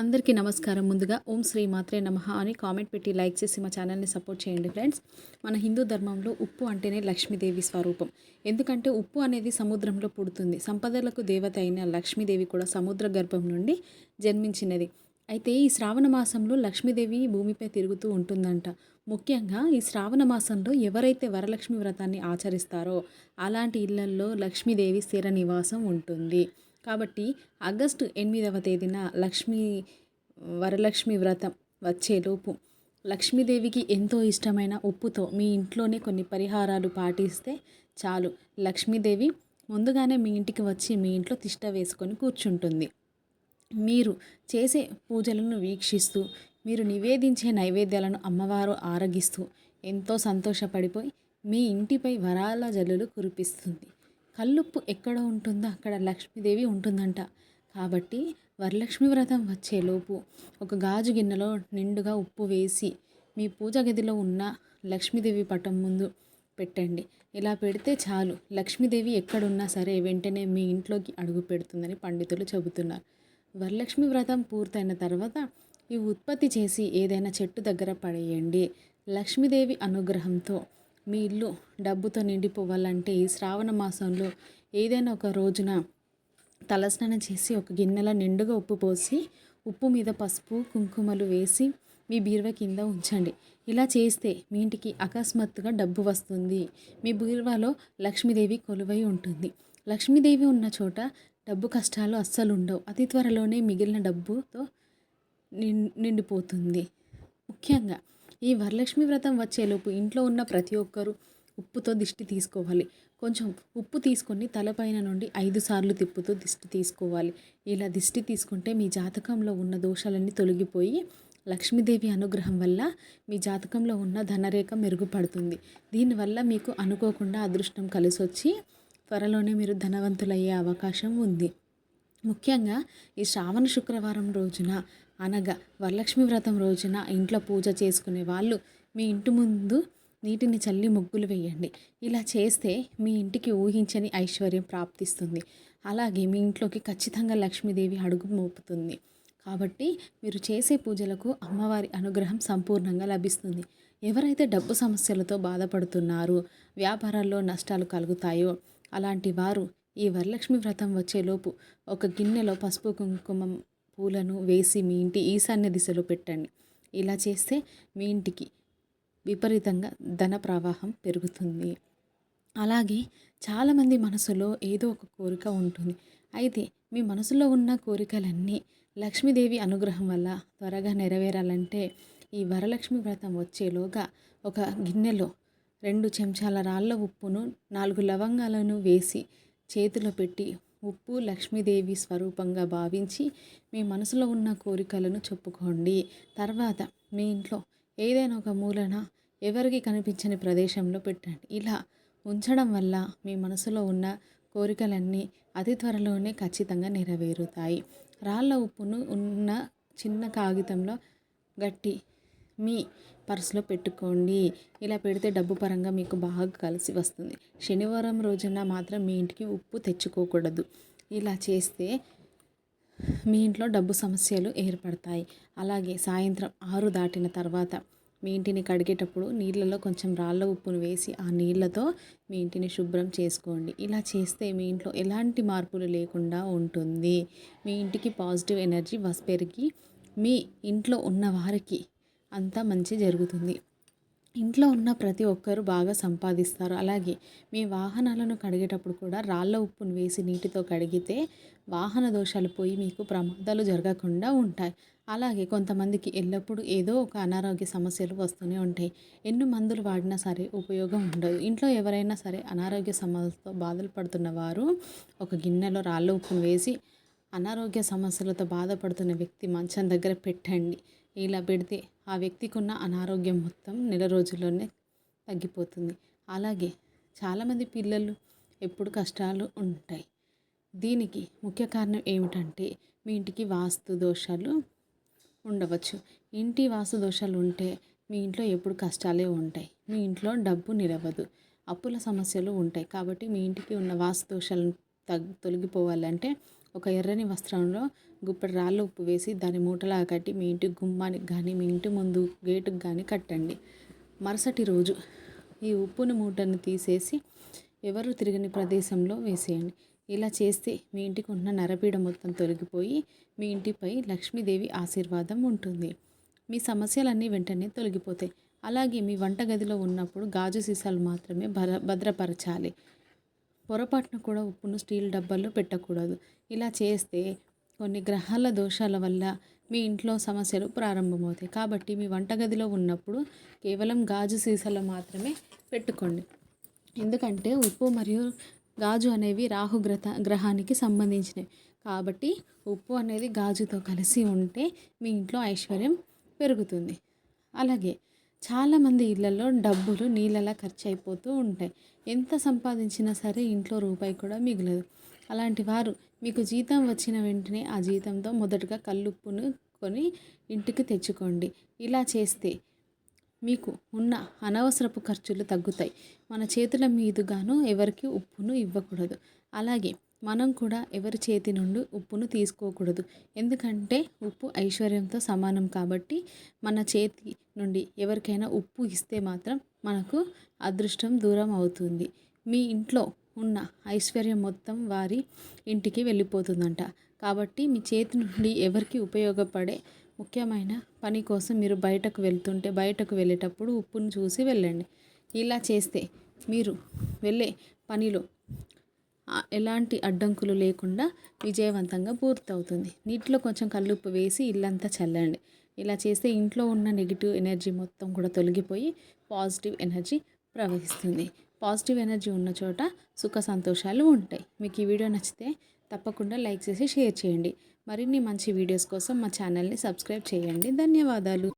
అందరికీ నమస్కారం. ముందుగా ఓం శ్రీ మాత్రే నమ అని కామెంట్ పెట్టి లైక్ చేసి మా ఛానల్ని సపోర్ట్ చేయండి ఫ్రెండ్స్. మన హిందూ ధర్మంలో ఉప్పు అంటేనే లక్ష్మీదేవి స్వరూపం. ఎందుకంటే ఉప్పు అనేది సముద్రంలో పుడుతుంది. సంపదలకు దేవత అయిన లక్ష్మీదేవి కూడా సముద్ర గర్భం నుండి జన్మించినది. అయితే ఈ శ్రావణ మాసంలో లక్ష్మీదేవి భూమిపై తిరుగుతూ ఉంటుందంట. ముఖ్యంగా ఈ శ్రావణ మాసంలో ఎవరైతే వరలక్ష్మి వ్రతాన్ని ఆచరిస్తారో అలాంటి ఇళ్ళల్లో లక్ష్మీదేవి స్థిర నివాసం ఉంటుంది. కాబట్టి ఆగస్టు ఎనిమిదవ తేదీన లక్ష్మీ వరలక్ష్మి వ్రతం వచ్చేలోపు లక్ష్మీదేవికి ఎంతో ఇష్టమైన ఉప్పుతో మీ ఇంట్లోనే కొన్ని పరిహారాలు పాటిస్తే చాలు. లక్ష్మీదేవి ముందుగానే మీ ఇంటికి వచ్చి మీ ఇంట్లో తిష్ట వేసుకొని కూర్చుంటుంది. మీరు చేసే పూజలను వీక్షిస్తూ మీరు నివేదించే నైవేద్యాలను అమ్మవారు ఆరగిస్తూ ఎంతో సంతోషపడిపోయి మీ ఇంటిపై వరాల జల్లులు కురిపిస్తుంది. కల్లుప్పు ఎక్కడ ఉంటుందో అక్కడ లక్ష్మీదేవి ఉంటుందంట. కాబట్టి వరలక్ష్మి వ్రతం వచ్చేలోపు ఒక గాజు గిన్నెలో నిండుగా ఉప్పు వేసి మీ పూజ గదిలో ఉన్న లక్ష్మీదేవి పటం ముందు పెట్టండి. ఇలా పెడితే చాలు. లక్ష్మీదేవి ఎక్కడున్నా సరే వెంటనే మీ ఇంట్లోకి అడుగు పెడుతుందని పండితులు చెబుతున్నారు. వరలక్ష్మి వ్రతం పూర్తయిన తర్వాత ఈ ఉత్పత్తి చేసి ఏదైనా చెట్టు దగ్గర పడేయండి. లక్ష్మీదేవి అనుగ్రహంతో మీ ఇల్లు డబ్బుతో నిండిపోవాలంటే ఈ శ్రావణ మాసంలో ఏదైనా ఒక రోజున తలస్నానం చేసి ఒక గిన్నెలో నిండుగా ఉప్పు పోసి ఉప్పు మీద పసుపు కుంకుమలు వేసి మీ బీరువా కింద ఉంచండి. ఇలా చేస్తే మీ ఇంటికి అకస్మాత్తుగా డబ్బు వస్తుంది. మీ బీరువాలో లక్ష్మీదేవి కొలువై ఉంటుంది. లక్ష్మీదేవి ఉన్న చోట డబ్బు కష్టాలు అస్సలు ఉండవు. అతి త్వరలోనే మిగిలిన డబ్బుతో నిండిపోతుంది. ముఖ్యంగా ఈ వరలక్ష్మి వ్రతం వచ్చేలోపు ఇంట్లో ఉన్న ప్రతి ఒక్కరూ ఉప్పుతో దిష్టి తీసుకోవాలి. కొంచెం ఉప్పు తీసుకొని తలపైన నుండి ఐదు సార్లు తిప్పుతూ దిష్టి తీసుకోవాలి. ఇలా దిష్టి తీసుకుంటే మీ జాతకంలో ఉన్న దోషాలన్నీ తొలగిపోయి లక్ష్మీదేవి అనుగ్రహం వల్ల మీ జాతకంలో ఉన్న ధనరేఖ మెరుగుపడుతుంది. దీనివల్ల మీకు అనుకోకుండా అదృష్టం కలిసి వచ్చి త్వరలోనే మీరు ధనవంతులయ్యే అవకాశం ఉంది. ముఖ్యంగా ఈ శ్రావణ శుక్రవారం రోజున అనగా వరలక్ష్మి వ్రతం రోజున ఇంట్లో పూజ చేసుకునే వాళ్ళు మీ ఇంటి ముందు నీటిని చల్లి ముగ్గులు వేయండి. ఇలా చేస్తే మీ ఇంటికి ఊహించని ఐశ్వర్యం ప్రాప్తిస్తుంది. అలాగే మీ ఇంట్లోకి ఖచ్చితంగా లక్ష్మీదేవి అడుగు మోపుతుంది. కాబట్టి మీరు చేసే పూజలకు అమ్మవారి అనుగ్రహం సంపూర్ణంగా లభిస్తుంది. ఎవరైతే డబ్బు సమస్యలతో బాధపడుతున్నారో వ్యాపారాల్లో నష్టాలు కలుగుతాయో అలాంటి వారు ఈ వరలక్ష్మి వ్రతం వచ్చేలోపు ఒక గిన్నెలో పసుపు కుంకుమం పూలను వేసి మీ ఇంటి ఈశాన్య దిశలో పెట్టండి. ఇలా చేస్తే మీ ఇంటికి విపరీతంగా ధన ప్రవాహం పెరుగుతుంది. అలాగే చాలామంది మనసులో ఏదో ఒక కోరిక ఉంటుంది. అయితే మీ మనసులో ఉన్న కోరికలన్నీ లక్ష్మీదేవి అనుగ్రహం వల్ల త్వరగా నెరవేరాలంటే ఈ వరలక్ష్మి వ్రతం వచ్చేలోగా ఒక గిన్నెలో రెండు చెంచాల రాళ్ళ ఉప్పును నాలుగు లవంగాలను వేసి చేతిలో పెట్టి ఉప్పు లక్ష్మీదేవి స్వరూపంగా భావించి మీ మనసులో ఉన్న కోరికలను చెప్పుకోండి. తర్వాత మీ ఇంట్లో ఏదైనా ఒక మూలన ఎవరికి కనిపించని ప్రదేశంలో పెట్టండి. ఇలా ఉంచడం వల్ల మీ మనసులో ఉన్న కోరికలన్నీ అతి త్వరలోనే ఖచ్చితంగా నెరవేరుతాయి. రాళ్ళ ఉప్పును ఉన్న చిన్న కాగితంలో గట్టి మీ పర్సులో పెట్టుకోండి. ఇలా పెడితే డబ్బు పరంగా మీకు బాగా కలిసి వస్తుంది. శనివారం రోజున మాత్రం మీ ఇంటికి ఉప్పు తెచ్చుకోకూడదు. ఇలా చేస్తే మీ ఇంట్లో డబ్బు సమస్యలు ఏర్పడతాయి. అలాగే సాయంత్రం ఆరు దాటిన తర్వాత మీ ఇంటిని కడిగేటప్పుడు నీళ్ళలో కొంచెం రాళ్ళ ఉప్పును వేసి ఆ నీళ్ళతో మీ ఇంటిని శుభ్రం చేసుకోండి. ఇలా చేస్తే మీ ఇంట్లో ఎలాంటి మార్పులు లేకుండా ఉంటుంది. మీ ఇంటికి పాజిటివ్ ఎనర్జీ వస్ పెరిగి మీ ఇంట్లో ఉన్న వారికి అంతా మంచి జరుగుతుంది. ఇంట్లో ఉన్న ప్రతి ఒక్కరు బాగా సంపాదిస్తారు. అలాగే మీ వాహనాలను కడిగేటప్పుడు కూడా రాళ్ళ ఉప్పును వేసి నీటితో కడిగితే వాహన దోషాలు పోయి మీకు ప్రమాదాలు జరగకుండా ఉంటాయి. అలాగే కొంతమందికి ఎల్లప్పుడూ ఏదో ఒక అనారోగ్య సమస్యలు వస్తూనే ఉంటాయి. ఎన్ని మందులు వాడినా సరే ఉపయోగం ఉండదు. ఇంట్లో ఎవరైనా సరే అనారోగ్య సమస్యలతో బాధలు పడుతున్న వారు ఒక గిన్నెలో రాళ్ళ ఉప్పును వేసి అనారోగ్య సమస్యలతో బాధపడుతున్న వ్యక్తి మంచం దగ్గర పెట్టండి. ఇలా పెడితే ఆ వ్యక్తికి ఉన్న అనారోగ్యం మొత్తం నెల రోజుల్లోనే తగ్గిపోతుంది. అలాగే చాలామంది పిల్లలు ఎప్పుడు కష్టాలు ఉంటాయి. దీనికి ముఖ్య కారణం ఏమిటంటే మీ ఇంటికి వాస్తు దోషాలు ఉండవచ్చు. ఇంటి వాస్తు దోషాలు ఉంటే మీ ఇంట్లో ఎప్పుడు కష్టాలే ఉంటాయి. మీ ఇంట్లో డబ్బు నిలవదు. అప్పుల సమస్యలు ఉంటాయి. కాబట్టి మీ ఇంటికి ఉన్న వాస్తు దోషాలను తగ్ తొలగిపోవాలంటే ఒక ఎర్రని వస్త్రంలో గుప్పెడు రాళ్ళు ఉప్పు వేసి దాని మూటలా కట్టి మీ ఇంటి గుమ్మానికి కానీ మీ ఇంటి ముందు గేటుకు కానీ కట్టండి. మరుసటి రోజు ఈ ఉప్పుని మూటను తీసేసి ఎవరు తిరగని ప్రదేశంలో వేసేయండి. ఇలా చేస్తే మీ ఇంటికి ఉన్న నరపీడ మొత్తం తొలగిపోయి మీ ఇంటిపై లక్ష్మీదేవి ఆశీర్వాదం ఉంటుంది. మీ సమస్యలన్నీ వెంటనే తొలగిపోతాయి. అలాగే మీ వంటగదిలో ఉన్నప్పుడు గాజు సీసాలు మాత్రమే భద్ర భద్రపరచాలి. పొరపాటున కూడా ఉప్పును స్టీల్ డబ్బాల్లో పెట్టకూడదు. ఇలా చేస్తే కొన్ని గ్రహాల దోషాల వల్ల మీ ఇంట్లో సమస్యలు ప్రారంభమవుతాయి. కాబట్టి మీ వంటగదిలో ఉన్నప్పుడు కేవలం గాజు సీసాలో మాత్రమే పెట్టుకోండి. ఎందుకంటే ఉప్పు మరియు గాజు అనేవి రాహుగ్రత గ్రహానికి సంబంధించినవి. కాబట్టి ఉప్పు అనేది గాజుతో కలిసి ఉంటే మీ ఇంట్లో ఐశ్వర్యం పెరుగుతుంది. అలాగే చాలామంది ఇళ్ళలో డబ్బులు నీళ్ళలా ఖర్చు అయిపోతూ ఉంటాయి. ఎంత సంపాదించినా సరే ఇంట్లో రూపాయి కూడా మిగలదు. అలాంటి వారు మీకు జీతం వచ్చిన వెంటనే ఆ జీతంతో మొదటగా కల్లుప్పును కొని ఇంటికి తెచ్చుకోండి. ఇలా చేస్తే మీకు ఉన్న అనవసరపు ఖర్చులు తగ్గుతాయి. మన చేతుల మీదుగాను ఎవరికి ఉప్పును ఇవ్వకూడదు. అలాగే మనం కూడా ఎవరి చేతి నుండి ఉప్పును తీసుకోకూడదు. ఎందుకంటే ఉప్పు ఐశ్వర్యంతో సమానం కాబట్టి మన చేతి నుండి ఎవరికైనా ఉప్పు ఇస్తే మాత్రం మనకు అదృష్టం దూరం అవుతుంది. మీ ఇంట్లో ఉన్న ఐశ్వర్యం మొత్తం వారి ఇంటికి వెళ్ళిపోతుందంట. కాబట్టి మీ చేతి నుండి ఎవరికి ఉపయోగపడే ముఖ్యమైన పని కోసం మీరు బయటకు వెళ్తుంటే బయటకు వెళ్ళేటప్పుడు ఉప్పును చూసి వెళ్ళండి. ఇలా చేస్తే మీరు వెళ్ళే పనిలో ఎలాంటి అడ్డంకులు లేకుండా విజయవంతంగా పూర్తవుతుంది. నీటిలో కొంచెం కల్లుప్పు వేసి ఇల్లంతా చల్లండి. ఇలా చేస్తే ఇంట్లో ఉన్న నెగిటివ్ ఎనర్జీ మొత్తం కూడా తొలగిపోయి పాజిటివ్ ఎనర్జీ ప్రవహిస్తుంది. పాజిటివ్ ఎనర్జీ ఉన్న చోట సుఖ సంతోషాలు ఉంటాయి. మీకు ఈ వీడియో నచ్చితే తప్పకుండా లైక్ చేసి షేర్ చేయండి. మరిన్ని మంచి వీడియోస్ కోసం మా ఛానల్ని సబ్స్క్రైబ్ చేయండి. ధన్యవాదాలు.